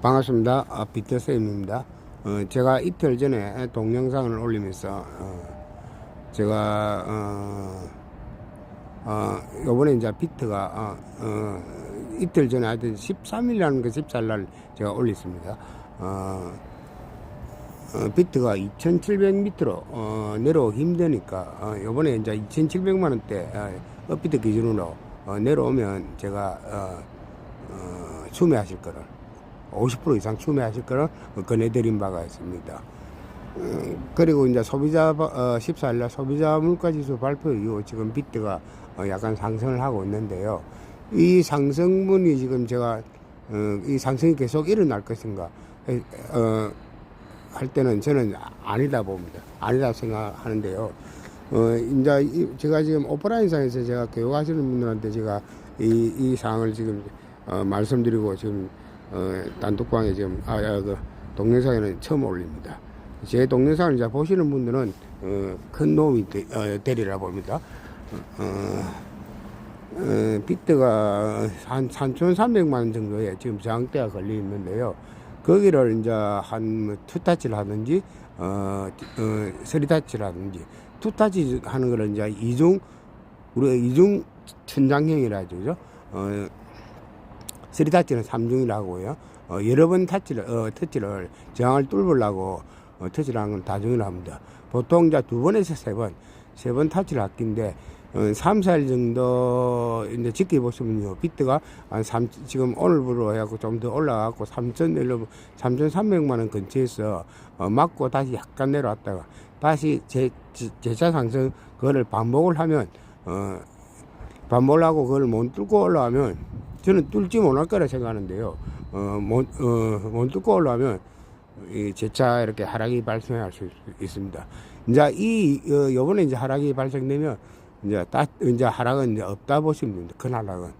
반갑습니다. 아, 비트쌤입니다. 어, 제가 이틀 전에 동영상을 올리면서, 어, 제가, 어, 어, 요번에 이제 비트가, 어, 어, 이틀 전에 하여튼 13일이라는 그 14일날 제가 올렸습니다. 어, 어, 비트가 2,700m로 어, 내려오기 힘드니까 어, 요번에 이제 2,700만 원대 어, 업비트 기준으로 어, 내려오면 제가 어, 어, 추매하실 거를 50% 이상 추매하실 거를 권해드린 바가 있습니다. 음, 그리고 이제 소비자 바- 어, 14일날 소비자 물가지수 발표 이후 지금 비트가 어, 약간 상승을 하고 있는데요. 이 상승분이 지금 제가 어, 이 상승이 계속 일어날 것인가 에, 어, 할 때는 저는 아니다 봅니다. 아니다 생각하는데요. 어, 이제 이- 제가 지금 오프라인상에서 제가 교육하시는 분들한테 제가 이, 이 사항을 지금 어, 말씀드리고 지금 어, 단톡방에 지금 아, 아, 그 동영상에는 처음 올립니다. 제 동영상을 이제 보시는 분들은 어, 큰 도움이 되, 어, 되리라 봅니다. 어, 어, 비트가 한 3,300만 원 정도에 지금 저항대가 걸려 있는데요. 거기를 이제 한 투 타치를 하든지, 어, 어, 쓰리 타치를 하든지, 투 타치 하는 거를 이제 이중, 우리가 이중 천장형이라 하죠. 그죠? 어, 쓰리 타치는 삼중이라고요. 어, 여러 번 타치를, 어, 터치를 저항을 뚫으려고 어, 터치를 하는 건 다중이라 합니다. 보통 이제 두 번에서 세 번, 세 번 타치를 아낀데, 어, 3, 4일 정도 이제 지켜보시면요. 비트가 한 3, 지금 오늘부로 해갖고 좀 더 올라가고 3,100, 3,300만 원 근처에서 어, 맞고 다시 약간 내려왔다가 다시 제, 제, 재차 상승 그거를 반복을 하면, 어, 반복을 하고 그걸 못 뚫고 올라가면 저는 뚫지 못할 거라 생각하는데요. 어, 못, 어, 못 뚫고 올라가면 이 재차 이렇게 하락이 발생할 수 있- 있습니다. 이제 이, 어, 요번에 이제 하락이 발생되면 이제 따, 이제 하락은 이제 없다 보시면 됩니다. 큰 하락은.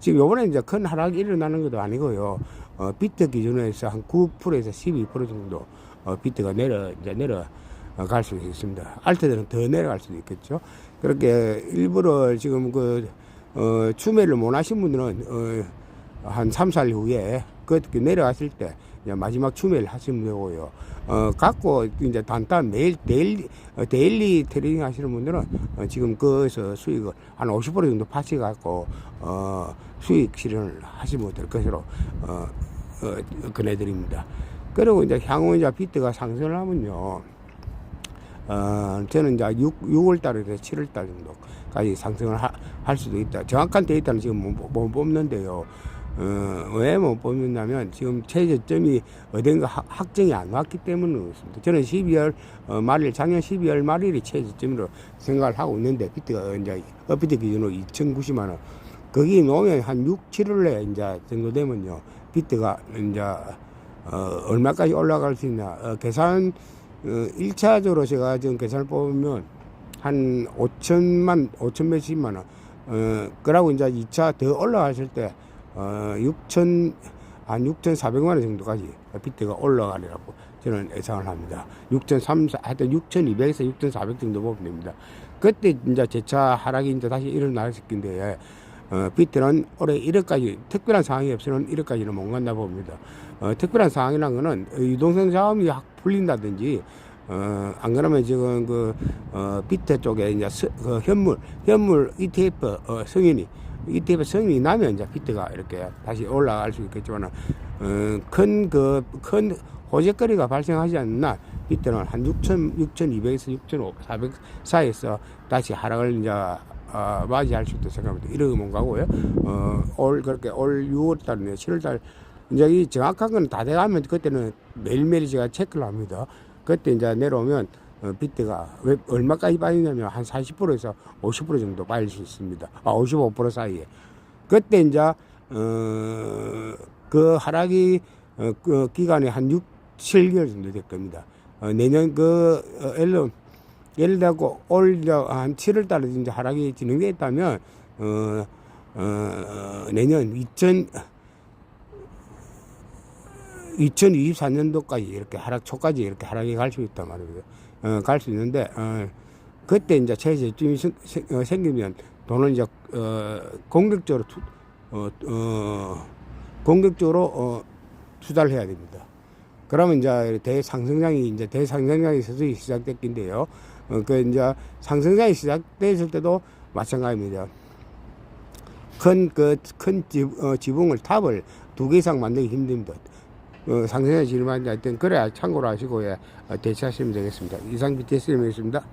지금 요번에 이제 큰 하락이 일어나는 것도 아니고요. 어, 비트 기준에서 한 9%에서 12% 정도 어, 비트가 내려, 이제 내려 갈 수 있습니다. 알트들은 더 내려갈 수도 있겠죠. 그렇게 일부러 지금 그, 어, 추매를 못 하신 분들은, 어, 한 3, 4일 후에 그 내려갔을 때 이제 마지막 추매를 하시면 되고요. 어, 갖고 이제 단단 매일 데일리, 어, 데일리 트레이딩 하시는 분들은 어, 지금 거기서 수익을 한 50% 정도 파시 갖고 어, 수익 실현을 하시면 될 것으로 어, 어, 권해드립니다. 그리고 이제 향후 이제 비트가 상승을 하면요. 어, 저는 이제 6, 6월 달에서 7월 달 정도까지 상승을 하, 할 수도 있다. 정확한 데이터는 지금 못, 못 뽑는데요. 어, 왜 못 뽑느냐면 지금 최저점이 어딘가 하- 확정이 안 왔기 때문에 그렇습니다. 저는 12월 어, 말일, 작년 12월 말일이 최저점으로 생각을 하고 있는데 비트가 이제 업비트 기준으로 2,090만 원. 거기 놓으면 한 6, 7월에 이제 정도 되면요. 비트가 이제 어, 얼마까지 올라갈 수 있냐. 어, 계산 어, 1차적으로 제가 지금 계산을 뽑으면 한 5천만, 5천 몇십만 원. 어, 그러고 이제 2차 더 올라갔을 때, 어, 6천, 한 6,400만 원 정도까지 비트가 올라가리라고 저는 예상을 합니다. 6,300, 하여튼 6,200에서 6,400 정도 보면 됩니다. 그때 이제 재차 하락이 이제 다시 일어날 수 있긴데, 어, 비트는 올해 1억까지, 특별한 상황이 없으면 1억까지는 못 간다 봅니다. 어, 특별한 상황이란 거는 유동성 자금이 확 풀린다든지, 어, 안 그러면 지금 그, 어, 비트 쪽에 이제 스, 그 현물, 현물 ETF, 어, 승인이, ETF 승인이 나면 이제 비트가 이렇게 다시 올라갈 수 있겠지만, 어, 큰 그, 큰 호재거리가 발생하지 않는 날, 비트는 한 6천, 6,200에서 6,400 사이에서 다시 하락을 이제 어, 맞이할 수 있다 생각합니다. 이러고 못 가고요. 어, 올, 그렇게 올 6월 달이나 7월 달, 이제 이 정확한 건 다 돼가면 그때는 매일매일 제가 체크를 합니다. 그때 이제 내려오면 어, 비트가 왜 얼마까지 빠지냐면 한 40%에서 50% 정도 빠질 수 있습니다. 아, 55% 사이에. 그때 이제, 어, 그 하락이, 어, 그 기간이 한 6, 7개월 정도 될 겁니다. 어, 내년 그, 어, 엘런, 예를 들고 올한 7월 달에 이제 하락이 진행됐다면 어, 어, 내년 2000 2024년도까지 이렇게 하락 초까지 이렇게 하락이 갈 수 있단 말이에요. 어, 갈 수 있는데 어, 그때 이제 최저점이 어, 생기면 돈을 이제 어, 공격적으로 투, 어, 어, 공격적으로 어, 투자를 해야 됩니다. 그러면 이제 대상승장이 이제 대상승장이 서서히 시작됐긴데요. 어, 그 이제 상승장이 시작됐을 때도 마찬가지입니다. 큰 그큰 어, 지붕을 탑을 두 개 이상 만들기 힘듭니다. 어, 상승장이 지르면 하여튼 그래야 참고로 하시고 예, 어, 대처하시면 되겠습니다. 이상 BTS님이었습니다.